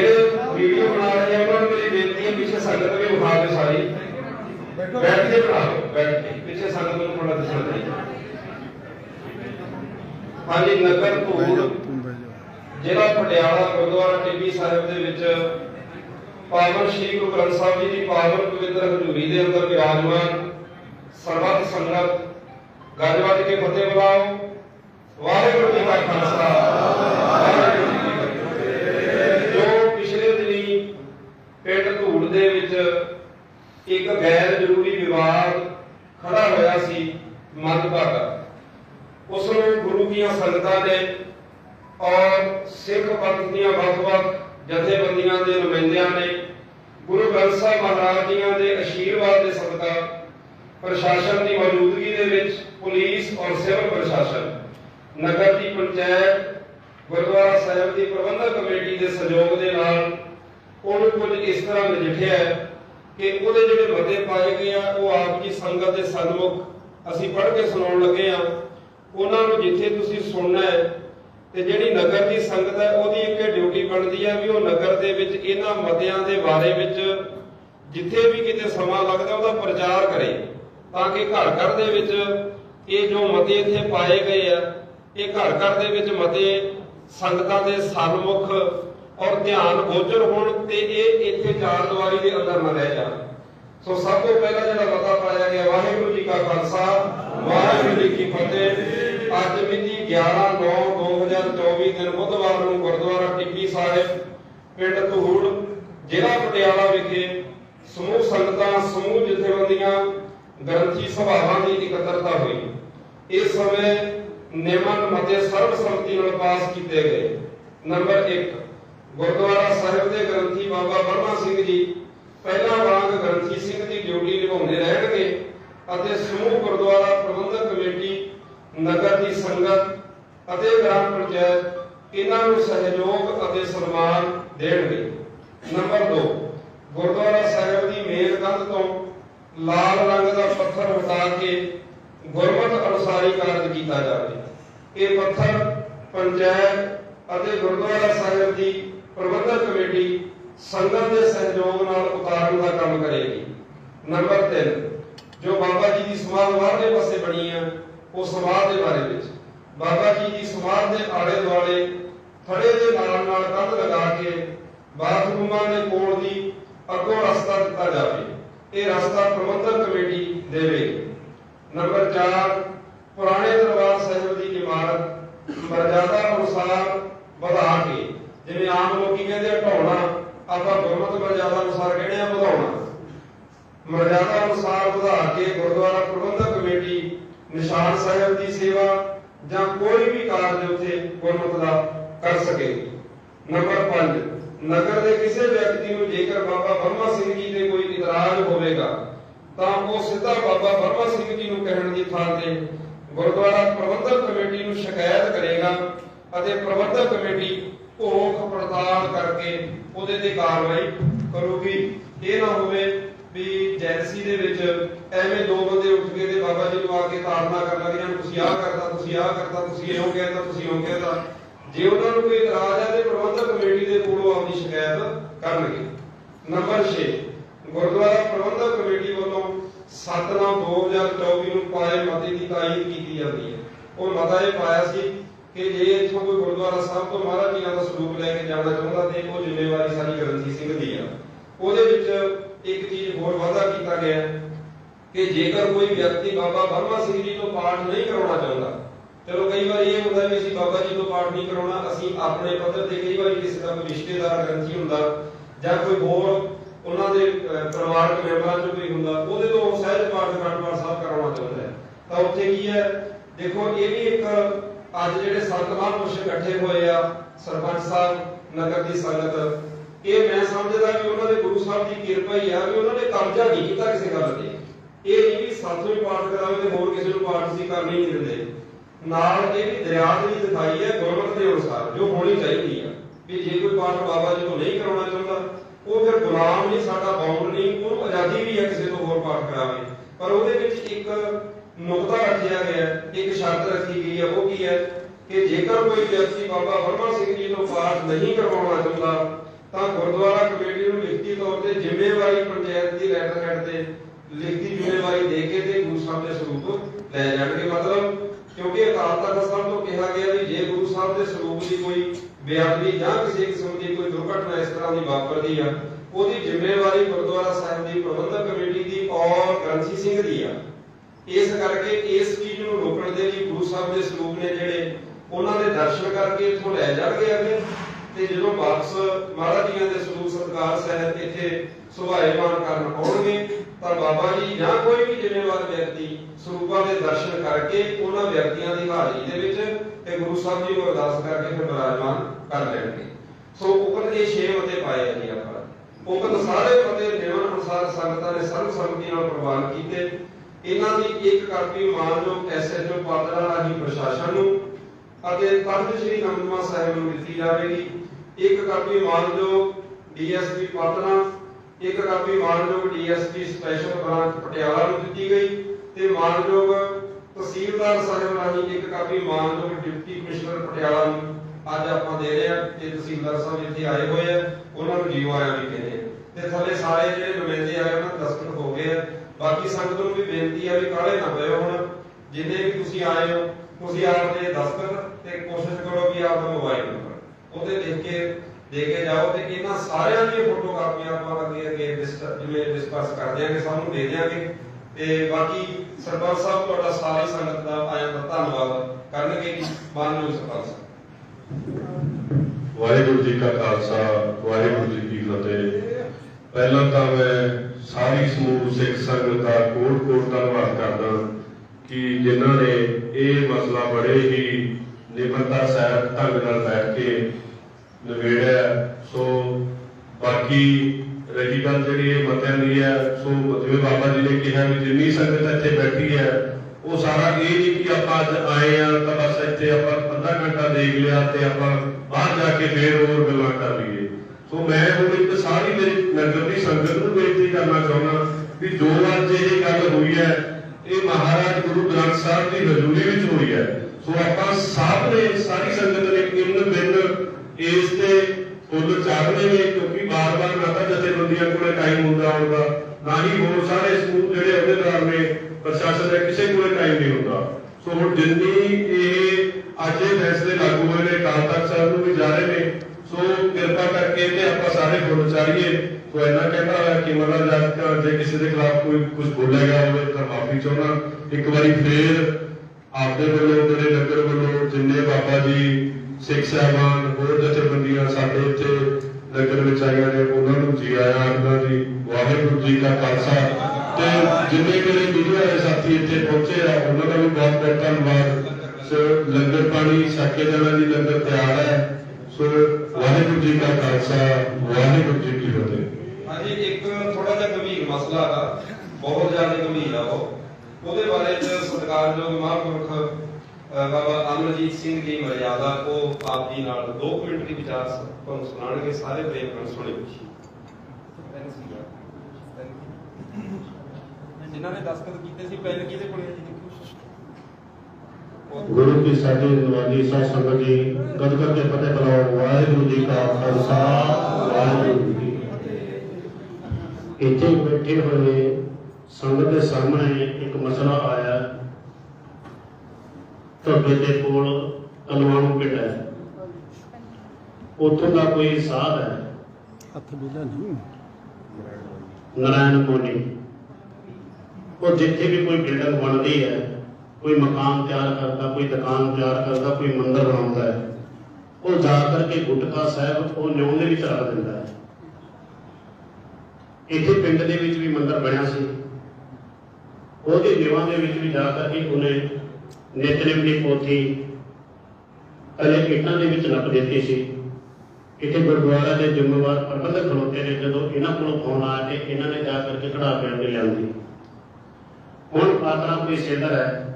ਜਿਹੜੇ ਵੀਡੀਓ ਬਣਾ ਰਹੇ ਆ ਉਹਨਾਂ ਨੂੰ ਮੇਰੀ ਬੇਨਤੀ ਹੈ ਪਿੱਛੇ ਸੰਗਤ ਵੀ ਵਿਖਾ ਦਿਓ ਸਾਰੀ। ਬੈਠ। ਕੇ ਬਣਾ ਲਓ ਬੈਠ ਕੇ। ਪਿੱਛੇ ਸੰਗਤ ਨੂੰ ਥੋੜਾ ਦਿਸਣਾ ਚਾਹੀਦਾ ਹਾਂਜੀ ਨਗਰ ਧੂੜ ਜ਼ਿਲ੍ਹਾ ਪਟਿਆਲਾ ਗੁਰਦੁਆਰਾ ਟਿੱਬੀ ਸਾਹਿਬ ਦੇ ਵਿੱਚ ਪਾਵਨ ਸ੍ਰੀ ਗੁਰੂ ਗ੍ਰੰਥ ਸਾਹਿਬ ਜੀ ਦੀ ਪਾਵਨ ਪਵਿੱਤਰ ਹਜ਼ੂਰੀ ਦੇ ਅੰਦਰ ਵਿਰਾਜਮਾਨ ਸਰਬੱਤ ਸੰਗਤ ਗੱਜ ਵੱਜ ਕੇ ਫਤਿਹ ਬੁਲਾਓ। ਵਾਹਿਗੁਰੂ ਜੀ ਕਾ ਖਾਲਸਾ। ਵਾਹਿਗੁਰੂ ਜੀ ਕੀ ਫਤਿਹ ਜੋ ਪਿਛਲੇ ਦਿਨੀ ਪਿੰਡ ਧੂੜ ਦੇ ਵਿੱਚ ਇੱਕ ਗੈਰ ਜ਼ਰੂਰੀ ਵਿਵਾਦ ਖੜਾ ਹੋਇਆ ਸੀ ਮੰਦਭਾਗਾ ਉਸ ਨੂੰ ਗੁਰੂ ਦੀਆਂ ਸੰਗਤਾਂ ਨੇ ਔਰ ਸਿੱਖ ਪੰਥ ਦੀਆਂ ਵੱਖ-ਵੱਖ ਜਥੇਬੰਦੀਆਂ ਦੇ ਨੁਮਾਇੰਦਿਆਂ ਨੇ, ਗੁਰੂ ਗ੍ਰੰਥ ਸਾਹਿਬ ਮਹਾਰਾਜ ਜੀਆਂ ਦੇ ਅਸ਼ੀਰਵਾਦ ਦੇ ਸਦਕਾ ਪ੍ਰਸ਼ਾਸਨ ਦੀ ਮੌਜੂਦਗੀ ਦੇ ਵਿੱਚ ਪੁਲਿਸ ਔਰ ਸਿਵਲ ਪ੍ਰਸ਼ਾਸਨ, ਨਗਰ ਦੀ ਪੰਚਾਇਤ, ਗੁਰਦੁਆਰਾ ਸਾਹਿਬ ਦੀ ਪ੍ਰਬੰਧਕ ਕਮੇਟੀ ਦੇ ਸਹਿਯੋਗ ਦੇ ਨਾਲ ਉਹਨੂੰ ਕੁਝ ਇਸ ਤਰ੍ਹਾਂ ਨਜਿੱਠਿਆ ਕਿ ਉਹਦੇ ਜਿਹੜੇ ਮਤੇ ਪਾਏ ਗਏ ਆ, ਉਹ ਆਪ ਜੀ ਸੰਗਤ ਦੇ ਸਨਮੁਖ ਅਸੀਂ ਪੜ੍ਹ ਕੇ ਸੁਣਾਉਣ ਲੱਗੇ ਆ। ਉਹਨਾਂ ਨੂੰ ਜਿੱਥੇ ਤੁਸੀਂ ਸੁਣਨਾ ਹੈ, ਤੇ ਜਿਹੜੀ ਨਗਰ ਦੀ ਸੰਗਤ ਹੈ, ਉਹਦੀ ਇੱਕ ਡਿਊਟੀ ਬਣਦੀ ਹੈ ਵੀ ਉਹ ਨਗਰ ਦੇ ਵਿੱਚ, ਇਹਨਾਂ ਮਤਿਆਂ ਦੇ ਬਾਰੇ ਵਿੱਚ ਜਿੱਥੇ ਵੀ ਕਿਤੇ ਸਮਾਂ ਲੱਗਦਾ, ਉਹਦਾ ਪ੍ਰਚਾਰ ਕਰੇ। ਤਾਂ ਕਿ ਘਰ ਘਰ ਦੇ ਵਿੱਚ ਇਹ ਜੋ ਮਤੇ ਇੱਥੇ ਪਾਏ ਗਏ ਆ, ਇਹ ਘਰ ਘਰ ਦੇ ਵਿੱਚ ਮਤੇ ਸੰਗਤਾਂ ਦੇ ਸਨਮੁਖ ਔਰ ਧਿਆਨ ਗੋਚਰ ਹੋਣ ਤੇ ਇਹ ਇੱਥੇ ਚਾਰ ਦੀਵਾਰੀ ਦੇ ਅੰਦਰ ਨਾ ਰਹਿ ਜਾਣ। ਸੋ ਸਭ ਤੋਂ ਪਹਿਲਾਂ ਜਿਹੜਾ ਮਤਾ ਪਾਇਆ ਗਿਆ, ਵਾਹਿਗੁਰੂ ਜੀ ਕਾ ਖਾਲਸਾ, ਵਾਹਿਗੁਰੂ ਜੀ ਕੀ ਫਤਿਹ। ਅੱਜ ਮਿਤੀ 11/9/2024 ਦਿਨ ਬੁੱਧਵਾਰ ਨੂੰ ਗੁਰਦੁਆਰਾ ਟਿੱਬੀ ਸਾਹਿਬ, ਪਿੰਡ ਧੂੜ, ਜ਼ਿਲ੍ਹਾ ਪਟਿਆਲਾ ਵਿਖੇ ਸਮੂਹ ਸੰਗਤਾਂ, ਸਮੂਹ ਜਥੇਬੰਦੀਆਂ, ਗ੍ਰੰਥੀ ਸਭਾਵਾਂ ਦੀ ਇਕੱਤਰਤਾ ਹੋਈ। ਇਸ ਸਮੇਂ ਨਿਯਮਨ ਮਤੇ ਸਰਬਸੰਮਤੀ ਨਾਲ ਪਾਸ ਕੀਤੇ ਗਏ। ਨੰਬਰ 1 ਗੁਰਦੁਆਰਾ ਸਾਹਿਬ ਦੇ ਗ੍ਰੰਥੀ ਬਾਬਾ ਬਰਮਾ ਸਿੰਘ ਜੀ ਪਹਿਲਾਂ ਵਾਂਗ ਗ੍ਰੰਥੀ ਸਿੰਘ ਦੀ ਡਿਊਟੀ ਨਿਭਾਉਂਦੇ ਰਹਿਣਗੇ ਅਤੇ ਸਮੂਹ ਗੁਰਦੁਆਰਾ ਪ੍ਰਬੰਧਕ ਕਮੇਟੀ, ਨਗਰ ਦੀ ਸੰਗਤ ਅਤੇ ਗ੍ਰਾਮ ਪੰਚਾਇਤ ਇਹਨਾਂ ਨੂੰ ਸਹਿਯੋਗ ਅਤੇ ਸਨਮਾਨ ਦੇਣਗੇ। ਨੰਬਰ 2 ਗੁਰਦੁਆਰਾ ਸਾਹਿਬ ਦੀ ਮੇਨ ਕੰਧ ਤੋਂ ਲਾਲ ਰੰਗ ਦਾ ਪੱਥਰ ਹਟਾ ਕੇ ਗੁਰਮਤ ਅਨੁਸਾਰੀ ਕਾਰਜ ਕੀਤਾ ਜਾਵੇ। ਇਹ ਪੱਥਰ ਪੰਚਾਇਤ ਅਤੇ ਗੁਰਦੁਆਰਾ ਸਾਹਿਬ ਦੀ ਪ੍ਰਬੰਧਕ ਕਮੇਟੀ ਸੰਗਤ ਦੇ ਸਹਿਯੋਗ ਨਾਲ ਉਤਾਰਨ ਦਾ ਕੰਮ ਕਰੇਗੀ। ਨੰਬਰ 3 ਜੋ ਬਾਬਾ ਜੀ ਦੀ ਸਮਾਧ ਬਾਹਰਲੇ ਪਾਸੇ ਬਣੀ ਹੈ ਉਹ ਸਮਾਧ ਦੇ ਬਾਰੇ ਵਿੱਚ। ਬਾਬਾ ਜੀ ਦੀ ਸਮਾਧ ਦੇ ਆਲੇ ਦੁਆਲੇ ਥੜੇ ਦੇ ਨਾਲ ਨਾਲ ਕੰਧ ਲਗਾ ਕੇ ਬਾਥਰੂਮਾਂ ਦੇ ਕੋਲ ਦੀ ਅੱਗੋਂ ਰਸਤਾ ਦਿੱਤਾ ਜਾਵੇ। ਇਹ ਰਸਤਾ ਪ੍ਰਬੰਧਕ ਕਮੇਟੀ ਦੇਵੇਗੀ। ਨੰਬਰ 4 ਪੁਰਾਣੇ ਦਰਬਾਰ ਸਾਹਿਬ ਦੀ ਇਮਾਰਤ ਮਰਜ਼ਾਦਾ ਅਨੁਸਾਰ ਵਧਾ ਕੇ ਜਿਵੇਂ ਆਮ ਲੋਕੀ ਕਹਿੰਦੇ ਆ ਢਾਉਣਾ ਆਪਾਂ ਗੁਰਮਤਿ ਮਰਜ਼ਾਦਾ ਅਨੁਸਾਰ ਕਹਿੰਦੇ ਆ, ਵਧਾਉਣਾ? ਮਰਜ਼ਾਦਾ ਅਨੁਸਾਰ ਵਧਾ ਕੇ ਗੁਰਦੁਆਰਾ ਪ੍ਰਬੰਧਕ ਕਮੇਟੀ, ਨਿਸ਼ਾਨ ਸਾਹਿਬ ਦੀ ਸੇਵਾ ਜਾਂ ਕੋਈ ਵੀ ਕਾਰਜ ਉੱਥੇ ਗੁਰਮਤਿ ਦਾ ਕਰ ਸਕੇਗੀ ਨੰਬਰ 5 ਨਗਰ ਦੇ ਕਿਸੇ ਵਿਅਕਤੀ ਨੂੰ ਜੇਕਰ ਬਾਬਾ ਬਰਮਾ ਸਿੰਘ ਜੀ ਤੇ ਕੋਈ ਇਤਰਾਜ਼ ਹੋਵੇਗਾ, ਤਾਂ ਉਹ ਸਿੱਧਾ ਬਾਬਾ ਬਰਮਾ ਸਿੰਘ ਜੀ ਨੂੰ ਕਹਿਣ ਦੀ ਥਾਂ ਤੇ ਗੁਰਦੁਆਰਾ ਪ੍ਰਬੰਧਕ ਕਮੇਟੀ ਨੂੰ ਸ਼ਿਕਾਇਤ ਕਰੇਗਾ ਅਤੇ ਪ੍ਰਬੰਧਕ ਕਮੇਟੀ ਭੋਖ ਪੜਤਾਲ ਕਰਕੇ ਉਹਦੇ ਤੇ ਕਾਰਵਾਈ ਕਰੂਗੀ। ਇਹ ਨਾ ਹੋਵੇ ਵੀ ਜੈਲਸੀ ਦੇ ਵਿੱਚ ਐਵੇਂ ਦੋ ਬੰਦੇ ਉੱਠ ਕੇ ਤੇ ਬਾਬਾ ਜੀ ਨੂੰ ਆ ਕੇ ਤਾੜਨਾ ਕਰਨ ਲੱਗ ਜਾਣ ਤੁਸੀਂ ਆਹ ਕਰਤਾ, ਤੁਸੀਂ ਆਹ ਕਰਤਾ, ਤੁਸੀਂ ਇਉਂ ਕਹਿਤਾ ਤੁਸੀਂ ਇਉਂ ਕਹਿਤਾ ਜੇ ਉਹਨਾਂ ਨੂੰ ਕੋਈ ਇਤਰਾਜ਼ ਹੈ ਤੇ ਪ੍ਰਬੰਧਕ ਕਮੇਟੀ ਦੇ ਕੋਲੋਂ ਆਪਣੀ ਸ਼ਿਕਾਇਤ ਕਰਨਗੇ। ਨੰਬਰ 6 ਗੁਰਦੁਆਰਾ ਪ੍ਰਬੰਧਕ ਕਮੇਟੀ ਵੱਲੋਂ 7/9/2024 ਨੂੰ ਪਾਏ ਮਤੇ ਦੀ ਤਾਇਦ ਕੀਤੀ ਜਾਂਦੀ ਹੈ। ਉਹ ਮਤਾ ਇਹ ਪਾਇਆ ਸੀ ਕਿ ਜੇ ਇੱਥੋਂ ਕੋਈ ਗੁਰਦੁਆਰਾ ਸਾਹਿਬ ਤੋਂ ਮਹਾਰਾਜ ਜੀਆਂ ਦਾ ਸਰੂਪ ਲੈ ਕੇ ਜਾਣਾ ਚਾਹੁੰਦਾ ਤੇ ਉਹ ਜ਼ਿੰਮੇਵਾਰੀ ਸਾਰੀ ਗ੍ਰੰਥੀ ਸਿੰਘ ਦੀ ਆ। ਉਹਦੇ ਵਿੱਚ ਇੱਕ ਚੀਜ਼ ਹੋਰ ਵਾਅਦਾ ਕੀਤਾ ਗਿਆ ਹੈ ਕਿ ਜੇਕਰ ਕੋਈ ਵਿਅਕਤੀ ਬਾਬਾ ਬਰਮਾ ਸਿੰਘ ਜੀ ਤੋਂ ਪਾਠ ਨਹੀਂ ਕਰਾਉਣਾ ਚਾਹੁੰਦਾ ਚਲੋ ਕਈ ਵਾਰੀ ਇਹ ਹੁੰਦਾ ਵੀ ਅਸੀਂ ਬਾਬਾ ਜੀ ਤੋਂ ਪਾਠ ਨਹੀਂ ਕਰਾਉਣਾ ਅਸੀਂ ਆਪਣੇ ਪੱਧਰ ਤੇ ਕਈ ਵਾਰੀ ਕਿਸੇ ਦਾ ਕੋਈ ਰਿਸ਼ਤੇਦਾਰ ਗ੍ਰੰਥੀ ਹੁੰਦਾ ਜਾਂ ਕੋਈ ਹੋਰ ਉਹਨਾਂ ਦੇ ਅਹ, ਪਰਿਵਾਰਕ ਮੈਂਬਰਾਂ ਚੋਂ ਕੋਈ ਹੁੰਦਾ ਉਹਦੇ ਤੋਂ ਸਹਿਜ ਪਾਠ ਅਖੰਡ ਪਾਠ ਸਾਹਿਬ ਕਰਾਉਣਾ ਚਾਹੁੰਦਾ ਹੈ। ਤਾਂ ਉੱਥੇ ਕੀ ਹੈ? ਦੇਖੋ ਇਹ ਵੀ ਇੱਕ ਅੱਜ ਜਿਹੜੇ ਸੰਤ ਮਹਾਂਪੁਰਸ਼ ਇਕੱਠੇ ਹੋਏ ਆ, ਸਰਪੰਚ ਸਾਹਿਬ, ਨਗਰ ਦੀ ਸੰਗਤ, ਇਹ ਮੈਂ ਸਮਝਦਾ ਵੀ ਉਹਨਾਂ ਦੇ ਗੁਰੂ ਸਾਹਿਬ ਦੀ ਕਿਰਪਾ ਹੀ ਆ ਵੀ ਉਹਨਾਂ ਨੇ ਕਬਜ਼ਾ ਨਹੀਂ ਕੀਤਾ ਕਿਸੇ ਗੱਲ ਤੇ। ਇਹ ਨਹੀਂ ਵੀ ਸਾਥੋਂ ਹੀ ਪਾਠ ਕਰਾਵੇ ਤੇ ਹੋਰ ਕਿਸੇ ਨੂੰ ਪਾਠ ਸੀ ਕਰਨੀ ਨਹੀਂ ਦਿੰਦੇ। ਨਾਲ ਇਹ ਦਰਿਆ ਦੀ ਦਿਖਾਈ ਹੈ, ਗੁਰਮਤਿ ਦੇ ਅਨੁਸਾਰ, ਜੋ ਹੋਣੀ ਚਾਹੀਦੀ ਆ। ਵੀ ਜੇ ਕੋਈ ਪਾਠ ਬਾਬਾ ਜੀ ਤੋਂ ਨਹੀਂ ਕਰਾਉਣਾ ਚਾਹੁੰਦਾ, ਉਹ ਫਿਰ ਗੁਲਾਮ ਨਹੀਂ, ਸਾਡਾ ਬੌਂਡ ਨਹੀਂ ਉਹਨੂੰ ਆਜ਼ਾਦੀ ਵੀ ਹੈ ਕਿਸੇ ਤੋਂ ਹੋਰ ਪਾਠ ਕਰਾਵੇ। ਪਰ ਉਹਦੇ ਵਿੱਚ ਇੱਕ ਨੁਕਤਾ ਰੱਖਿਆ ਗਿਆ ਇੱਕ ਸ਼ਰਤ ਰੱਖੀ ਗਈ ਹੈ, ਉਹ ਕੀ ਹੈ? ਕਿ ਜੇਕਰ ਕੋਈ ਵਿਅਕਤੀ ਬਾਬਾ ਵਰਮਾ ਸਿੰਘ ਜੀ ਤੋਂ ਪਾਠ ਨਹੀਂ ਕਰਵਾਉਣਾ ਚਾਹੁੰਦਾ, ਤਾਂ ਗੁਰਦੁਆਰਾ ਕਮੇਟੀ ਨੂੰ ਲਿਖਤੀ ਤੌਰ ਤੇ ਜ਼ਿੰਮੇਵਾਰੀ ਪੰਚਾਇਤ ਦੀ ਲੈਟਰ ਹੈਡ ਤੇ ਲਿਖਤੀ ਜ਼ਿੰਮੇਵਾਰੀ ਦੇ ਕੇ ਤੇ ਗੁਰੂ ਸਾਹਿਬ ਦੇ ਸਰੂਪ ਲੈ ਜਾਣਗੇ। ਮਤਲਬ ਕਿਉਂਕਿ ਅਕਾਲ ਤਖਤ ਸਾਹਿਬ ਤੋਂ ਕਿਹਾ ਗਿਆ ਵੀ ਜੇ ਗੁਰੂ ਸਾਹਿਬ ਦੇ ਸਰੂਪ ਦੀ ਕੋਈ ਬੇਅਦਬੀ ਜਾਂ ਕਿਸੇ ਕਿਸਮ ਦੀ ਕੋਈ ਦੁਰਘਟਨਾ ਇਸ ਤਰ੍ਹਾਂ ਦੀ ਵਾਪਰਦੀ ਆ, ਉਹਦੀ ਜ਼ਿੰਮੇਵਾਰੀ ਗੁਰਦੁਆਰਾ ਸਾਹਿਬ ਦੀ ਪ੍ਰਬੰਧਕ ਕਮੇਟੀ ਦੀ ਔਰ ਗ੍ਰੰਥੀ ਸਿੰਘ ਦੀ ਆ। ਇਸ ਕਰਕੇ ਇਸ ਚੀਜ਼ ਨੂੰ ਰੋਕਣ ਦੇ ਲਈ ਗੁਰੂ ਸਾਹਿਬ ਦੇ ਸਰੂਪ ਨੇ ਜਿਹੜੇ, ਉਹਨਾਂ ਦੇ ਦਰਸ਼ਨ ਕਰਕੇ ਇੱਥੋਂ ਲੈ ਜਾਣਗੇ ਅੱਗੇ। ਤੇ ਜਦੋਂ ਵਾਪਸ ਮਹਾਰਾਜ ਜੀਆਂ ਦੇ ਸਰੂਪ ਸਤਕਾਰ ਸਾਹਿਬ ਇੱਥੇ ਸੁਭਾਏਮਾਨ ਕਰਨ ਆਉਣਗੇ, ਤਾਂ ਬਾਬਾ ਜੀ ਜਾਂ ਕੋਈ ਵੀ ਜ਼ਿੰਮੇਵਾਰ ਵਿਅਕਤੀ ਸਰੂਪਾਂ ਦੇ ਦਰਸ਼ਨ ਕਰਕੇ ਉਹਨਾਂ ਵਿਅਕਤੀਆਂ ਦੀ ਹਾਜ਼ਰੀ ਦੇ ਵਿੱਚ ਤੇ ਗੁਰੂ ਸਾਹਿਬ ਜੀ ਨੂੰ ਅਰਦਾਸ ਕਰਕੇ ਫਿਰ ਬਿਰਾਜਮਾਨ ਕਰ ਲੈਣਗੇ। ਸੋ ਉਪਰ ਇਹ ਛੇ ਮਤੇ ਪਾਏ ਆ ਜੀ ਆਪਾਂ। ਉਪਰ ਸਾਰੇ ਮਤੇ ਨਿਯਮ ਅਨੁਸਾਰ ਸੰਗਤਾਂ ਨੇ ਸਰਬ ਸੰਮਤੀ ਨਾਲ ਪ੍ਰਵਾਨ ਕੀਤੇ। ਇਹਨਾਂ ਦੀ ਇੱਕ ਕਾਪੀ ਮਾਨਯੋਗ ਐਸਐਚਓ ਪਾਤਰਾ ਰਾਹੀਂ ਪ੍ਰਸ਼ਾਸਨ ਨੂੰ ਅਤੇ ਤਖਤ ਸ੍ਰੀ ਨੰਦਮਾ ਸਾਹਿਬ ਨੂੰ ਦਿੱਤੀ ਜਾਵੇਗੀ ਇੱਕ ਕਾਪੀ ਮਾਨਯੋਗ ਡੀਐਸਪੀ ਪਾਤਨਾ ਇੱਕ ਕਾਪੀ ਮਾਨਯੋਗ ਡੀਐਸਪੀ ਸਪੈਸ਼ਲ ਬ੍ਰਾਂਚ ਪਟਿਆਲਾ ਨੂੰ ਦਿੱਤੀ ਗਈ ਤੇ ਮਾਨਯੋਗ ਤਹਿਸੀਲਦਾਰ ਸਾਹਿਬ ਰਾਹੀਂ ਇੱਕ ਕਾਪੀ ਮਾਨਯੋਗ ਡਿਪਟੀ ਕਮਿਸ਼ਨਰ ਪਟਿਆਲਾ ਨੂੰ ਅੱਜ ਆਪਾਂ ਦੇ ਰਹੇ ਹਾਂ ਤੇ ਤਹਿਸੀਲਦਾਰ ਸਾਹਿਬ ਇੱਥੇ ਆਏ ਹੋਏ ਆ, ਉਹਨਾਂ ਨੂੰ ਜੀਓ ਆਇਆ ਵੀ ਕਹਿੰਦੇ ਆ। ਤੇ ਥੱਲੇ ਸਾਰੇ ਜਿਹੜੇ ਨੁਮਾਇੰਦੇ ਆਏ ਉਹਨਾਂ ਦੇ ਦਸਤਖਤ ਹੋ ਗਏ ਆ ਬਾਕੀ ਸੰਗਤ ਨੂੰ ਵੀ ਬੇਨਤੀ ਆ ਵੀ ਕਾਹਲੇ ਨਾ ਹੋਇਓ ਹੁਣ। ਜਿੰਨੇ ਵੀ ਤੁਸੀਂ ਆਏ ਹੋ, ਤੁਸੀਂ ਆਪਦੇ ਦਸਤਖਤ ਤੇ ਕੋਸ਼ਿਸ਼ ਕਰੋ ਵੀ ਆਪਦਾ ਮੋਬਾਈਲ ਨੰਬਰ ਉਹਦੇ ਲਿਖ ਕੇ, ਦੇ ਕੇ ਜਾਓ ਤੇ ਇਹਨਾਂ ਸਾਰਿਆਂ ਦੀਆਂ ਫੋਟੋ ਕਾਪੀਆਂ ਆਪਾਂ ਅੱਗੇ ਅੱਗੇ ਜਿਵੇਂ ਡਿਸਕਸ ਕਰ ਦਿਆਂਗੇ ਸਭ ਦੇ ਦਿਆਂਗੇ। ਤੇ ਬਾਕੀ ਸਰਪੰਚ ਸਾਹਿਬ, ਤੁਹਾਡਾ ਸਾਰੀ ਸੰਗਤ ਦਾ ਆਇਆਂ ਦਾ ਧੰਨਵਾਦ ਕਰਨਗੇ ਜੀ। ਮਾਨਯੋਗ ਸਰਪੰਚ ਸਾਹਿਬ। ਵਾਹਿਗੁਰੂ ਜੀ ਕਾ ਖਾਲਸਾ, ਵਾਹਿਗੁਰੂ ਜੀ ਕੀ ਫਤਿਹ। ਪਹਿਲਾਂ ਤਾਂ ਮੈਂ ਸਾਰੀ ਸਮੂਹ ਸਿੱਖ ਸੰਗਤ ਦਾ ਕੋਟ ਕੋਟ ਧੰਨਵਾਦ ਕਰਦਾ ਕਿ ਜਿਨ੍ਹਾਂ ਨੇ ਇਹ ਮਸਲਾ ਬੜੇ ਹੀ ਨਿਮਰਤਾ ਸਹਿਤ ਢੰਗ ਨਾਲ ਬੈਠ ਕੇ ਨਿਬੇੜਿਆ ਸੋ ਬਾਕੀ ਰਹੀ ਗੱਲ ਜਿਹੜੀ ਇਹ ਮਤਿਆਂ ਦੀ ਹੈ, ਸੋ ਜਿਵੇਂ ਬਾਬਾ ਜੀ ਨੇ ਕਿਹਾ ਵੀ ਜਿੰਨੀ ਸੰਗਤ ਇੱਥੇ ਬੈਠੀ ਹੈ, ਉਹ ਸਾਰਾ ਇਹ ਨਹੀਂ ਕਿ ਆਪਾਂ ਅੱਜ ਆਏ ਆ ਤਾਂ ਬਸ ਇੱਥੇ ਆਪਾਂ ਅੱਧਾ ਘੰਟਾ ਦੇਖ ਲਿਆ ਤੇ ਆਪਾਂ ਬਾਹਰ ਜਾ ਕੇ ਫੇਰ ਹੋਰ ਗੱਲਾਂ ਕਰ ਲਈ ਸੋ ਮੈਂ ਹੁਣ ਇੱਕ ਸਾਰੀ ਮੇਰੀ ਨਗਰ ਦੀ ਸੰਗਤ ਨੂੰ ਬੇਨਤੀ ਕਰਨਾ ਚਾਹੁੰਦਾ ਵੀ ਜੋ ਅੱਜ ਇਹ ਗੱਲ ਹੋਈ ਹੈ, ਇਹ ਮਹਾਰਾਜ ਗੁਰੂ ਗ੍ਰੰਥ ਸਾਹਿਬ ਦੀ ਹਜ਼ੂਰੀ ਵਿੱਚ ਹੋਈ ਹੈ। ਸੋ ਆਪਾਂ ਸਭ ਨੇ, ਸਾਰੀ ਸੰਗਤ ਨੇ ਕਿੰਨ ਬਿੰਨ ਇਸ ਤੇ ਫੁੱਲ ਚਾੜਨੇ ਨੇ, ਕਿਉਂਕਿ ਬਾਰ-ਬਾਰ ਨਾ ਤਾਂ ਜਥੇਬੰਦੀਆਂ ਕੋਲੇ ਟਾਈਮ ਹੁੰਦਾ ਹੁੰਦਾ ਨਾ ਹੀ ਹੋਰ ਸਾਰੇ ਸਕੂਲ ਜਿਹੜੇ ਅਹੁਦੇਦਾਰ ਨੇ, ਪ੍ਰਸ਼ਾਸਨ ਦੇ ਕਿਸੇ ਕੋਲੇ ਟਾਈਮ ਨਹੀਂ ਹੁੰਦਾ। ਸੋ ਹੁਣ ਜਿੰਨੀ ਇਹ ਅੱਜ ਇਹ ਫੈਸਲੇ ਲਾਗੂ ਹੋਏ ਨੇ ਅਕਾਲ ਤਖਤ ਸਾਹਿਬ ਨੂੰ ਵੀ ਜਾ ਰਹੇ ਨੇ ਸੋ ਕਿਰਪਾ ਕਰਕੇ ਤੇ ਆਪਾਂ ਸਾਰੇ ਫੁੱਲ ਚਾੜੀਏ ਸੋ ਇਹਨਾਂ ਕਹਿੰਦਾ ਹੋਇਆ ਕਿ ਮਤਲਬ ਜਦ ਜੇ ਕਿਸੇ ਦੇ ਖਿਲਾਫ ਕੋਈ ਕੁਝ ਬੋਲੇਗਾ ਹੋਵੇ ਤਾਂ ਮਾਫੀ ਚਾਹੁੰਦਾ। ਇੱਕ ਵਾਰੀ ਫੇਰ ਆਪਦੇ ਵੱਲੋਂ ਮੇਰੇ ਨਗਰ ਵੱਲੋਂ ਜਿੰਨੇ ਬਾਬਾ ਜੀ, ਸਿੱਖ ਸਾਹਿਬਾਨ, ਹੋਰ ਜਥੇਬੰਦੀਆਂ ਸਾਡੇ ਇੱਥੇ ਨਗਰ ਵਿੱਚ ਆਈਆਂ ਨੇ, ਉਹਨਾਂ ਨੂੰ ਜੀ ਆਇਆਂ। ਆਖਦਾ ਜੀ, ਵਾਹਿਗੁਰੂ ਜੀ ਕਾ ਖਾਲਸਾ। ਤੇ ਜਿੰਨੇ ਮੇਰੇ ਮੀਡੀਆ ਦੇ ਸਾਥੀ ਇੱਥੇ ਪਹੁੰਚੇ ਆ, ਉਹਨਾਂ ਦਾ ਵੀ ਬਹੁਤ ਬਹੁਤ ਧੰਨਵਾਦ। ਸੋ ਲੰਗਰ ਪਾਣੀ ਛਕੇ ਜਾਣਾ ਜੀ, ਲੰਗਰ ਤਿਆਰ ਹੈ। ਸੋ ਵਾਹਿਗੁਰੂ ਜੀ ਕਾ ਖਾਲਸਾ ਵਾਹਿਗੁਰੂ ਜੀ ਕੀ ਫਤਿਹ। ਹਾਂਜੀ ਇੱਕ ਥੋੜਾ ਜਿਹਾ ਗੰਭੀਰ ਮਸਲਾ ਹੈ ਬਹੁਤ ਜ਼ਿਆਦਾ ਗੰਭੀਰ ਆ ਉਹ। ਉਹਦੇ ਬਾਰੇ ਚ ਸਤਿਕਾਰਯੋਗ ਮਹਾਂਪੁਰਖ ਬਾਬਾ ਅਮਰਜੀਤ ਸਿੰਘ ਜੀ ਮਰਿਆਦਾ ਉਹ ਆਪ ਜੀ ਨਾਲ 2 ਮਿੰਟ ਦੀ ਵਿਚਾਰ ਤੁਹਾਨੂੰ ਸੁਣਾਉਣਗੇ ਸਾਰੇ ਪ੍ਰੇਮ ਨਾਲ ਸੁਣਿਓ ਜਿਨ੍ਹਾਂ ਨੇ ਦਸਤਖਤ ਕੀਤੇ ਸੀ ਪੈਨ ਕਿਹਦੇ ਕੋਲ ਜੀ? ਗੁਰੂ ਕੀ ਸਾਡੀ ਨਵਾਜੀ ਸਾਧ ਸੰਗਤ ਜੀ ਗੱਜ ਕਰਕੇ ਫਤਿਹ ਬੁਲਾਓ ਵਾਹਿਗੁਰੂ ਜੀ ਕਾ ਖਾਲਸਾ ਵਾਹਿਗੁਰੂ ਜੀ ਕੀ ਫਤਿਹ। ਇੱਥੇ ਬੈਠੇ ਹੋਏ ਸੰਗਤ ਦੇ ਸਾਹਮਣੇ ਇੱਕ ਮਸਲਾ ਆਇਆ। ਤੁਹਾਡੇ ਦੇ ਕੋਲ ਕਲਵਾਣੂ ਪਿੰਡ ਹੈ। ਉੱਥੋਂ ਦਾ ਕੋਈ ਸਾਧ ਹੈ? ਹੱਥ ਬਿਲਾ ਨਹੀਂ। ਨਰਾਇਣ ਮੋਨੀ ਉਹ ਜਿੱਥੇ ਵੀ ਕੋਈ ਬਿਲਡਿੰਗ ਬਣਦੀ ਹੈ ਕੋਈ ਮਕਾਨ ਤਿਆਰ ਕਰਦਾ, ਕੋਈ ਦੁਕਾਨ ਤਿਆਰ ਕਰਦਾ, ਕੋਈ ਮੰਦਿਰ ਬਣਾਉਂਦਾ ਹੈ। ਉਹ ਜਾ ਕਰਕੇ ਗੁਟਕਾ ਸਾਹਿਬ ਉਹ ਨਿਉਂ ਦੇ ਵਿੱਚ ਰੱਖ ਦਿੰਦਾ ਹੈ। ਇੱਥੇ ਪਿੰਡ ਦੇ ਵਿੱਚ ਵੀ ਮੰਦਿਰ ਬਣਿਆ ਸੀ। ਉਹਦੇ ਨਿਵਾਂ ਦੇ ਵਿੱਚ ਵੀ ਜਾ ਕਰਕੇ ਉਹਨੇ ਨਿਤਨੇਮ ਦੀ ਪੋਥੀ ਅਲੇ ਇੱਟਾਂ ਦੇ ਵਿੱਚ ਨੱਪ ਦਿੱਤੀ ਸੀ। ਇੱਥੇ ਗੁਰਦੁਆਰਾ ਦੇ ਜ਼ਿੰਮੇਵਾਰ ਪ੍ਰਬੰਧਕ ਖਲੋਤੇ ਨੇ ਜਦੋਂ ਇਹਨਾਂ ਕੋਲੋਂ ਫੋਨ ਆਇਆ ਤੇ ਇਹਨਾਂ ਨੇ ਜਾ ਕਰਕੇ ਕਢਾ ਕੇ ਅੰਦਰ ਲਿਆਂਦੀ। ਹੁਣ ਪਾਤਰਾ ਕੋਈ ਸੇਂਦਰ ਹੈ।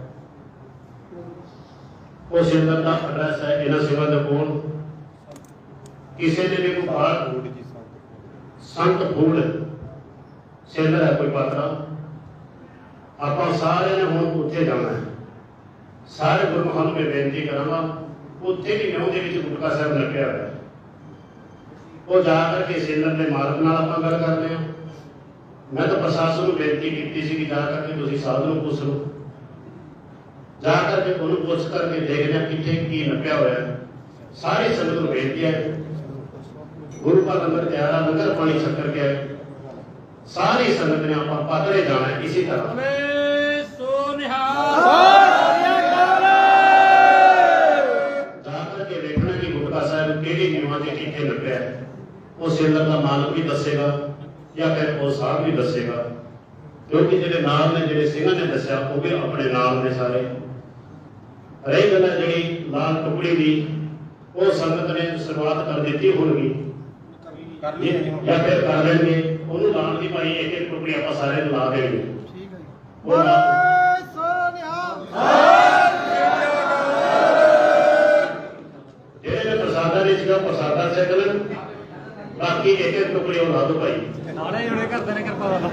ਉਹ ਸੇਂਦਰ ਦਾ ਐਡਰੈਸ ਹੈ ਇਹਨਾਂ ਸੇਵਾ ਦੇ ਕੋਲ। ਕਿਸੇ ਨੇ ਵੀ ਕੋਈ ਬਾਹਰ ਸੰਤ ਫੂਲ ਸੇਂਦਰ ਹੈ ਕੋਈ ਪਾਤਰਾ ਆਪਾਂ ਸਾਰਿਆਂ ਨੇ ਹੁਣ ਉੱਥੇ ਜਾਣਾ ਹੈ। ਸਾਰੇ ਗੁਰਮੁਖਾਂ ਨੂੰ ਮੈਂ ਬੇਨਤੀ ਕਰਾਂਗਾ, ਉੱਥੇ ਵੀ ਨਿਉ ਦੇ ਵਿੱਚ ਗੁਟਕਾ ਸਾਹਿਬ ਲੱਗਿਆ ਹੋਇਆ ਉਹ ਜਾ ਕਰਕੇ ਸੇਲਰ ਦੇ ਮਾਲਕ ਨਾਲ ਆਪਾਂ ਗੱਲ ਕਰਦੇ ਹਾਂ। ਮੈਂ ਤਾਂ ਪ੍ਰਸ਼ਾਸਨ ਨੂੰ ਬੇਨਤੀ ਕੀਤੀ ਸੀ ਕਿ ਜਾ ਕਰਕੇ ਤੁਸੀਂ ਸਾਧ ਨੂੰ ਪੁੱਛ ਲਓ। ਜਾ ਕਰਕੇ ਉਹਨੂੰ ਪੁੱਛ ਕਰਕੇ ਦੇਖਦੇ ਕਿੱਥੇ ਕੀ ਨੱਪਿਆ ਹੋਇਆ ਸਾਰੀ ਸੰਗਤ ਨੂੰ ਬੇਨਤੀ ਹੈ ਗੁਰੂ ਘਰ ਲੰਗਰ ਤਿਆਰ ਲੰਗਰ ਪਾਣੀ ਛੱਕਰ ਕੇ ਆਏ। ਸਾਰੀ ਸੰਗਤ ਨੇ ਆਪਾਂ ਪਾਤਰੇ ਜਾਣਾ ਇਸੇ ਤਰ੍ਹਾਂ। ਕਿ ਹੈ ਉਹ ਸੇਲਰ ਦਾ ਮਾਲਕ ਵੀ ਦੱਸੇਗਾ ਜਾਂ ਫਿਰ ਉਹ ਸਾਹਿਬ ਵੀ ਦੱਸੇਗਾ। ਕਿਉਂਕਿ ਜਿਹੜੇ ਨਾਲ ਨੇ ਜਿਹੜੇ ਸਿੰਘਾਂ ਨੇ ਦੱਸਿਆ ਉਹ ਵੀ ਆਪਣੇ ਨਾਲ ਨੇ ਸਾਰੇ। ਰਹੀ ਗੱਲ ਹੈ ਜਿਹੜੀ ਲਾਲ ਟੁਕੜੀ ਦੀ ਉਹ ਸੰਗਤ ਨੇ ਸ਼ੁਰੂਆਤ ਕਰ ਦਿੱਤੀ ਹੋਣਗੀ। ਕਰ ਲਈ ਜੀ ਹੁਣ। ਜਾਂ ਫਿਰ ਕਰ ਲੈਣਗੇ। ਉਹਨੂੰ ਲਾਣ ਦੀ ਭਾਈ ਇੱਕ ਇੱਕ ਟੁਕੜੀ ਆਪਾਂ ਸਾਰੇ ਨੂੰ ਲਾ ਦੇਣਗੇ। ਉਹ ਲਾ- ਜਿਹੜੇ ਪ੍ਰਸਾਦਾ ਨਹੀਂ ਸੀਗਾ ਪ੍ਰਸਾਦਾ ਛਕ ਲੈਣ। ਬਾਕੀ ਇੱਕ ਇੱਕ ਟੁਕੜੀ ਉਹ ਲਾ ਦੋ ਭਾਈ। ਨਾਲੇ ਹੁਣੇ ਕਰਦੇ ਨੇ ਕਿਰਪਾ ਵਾਲਾ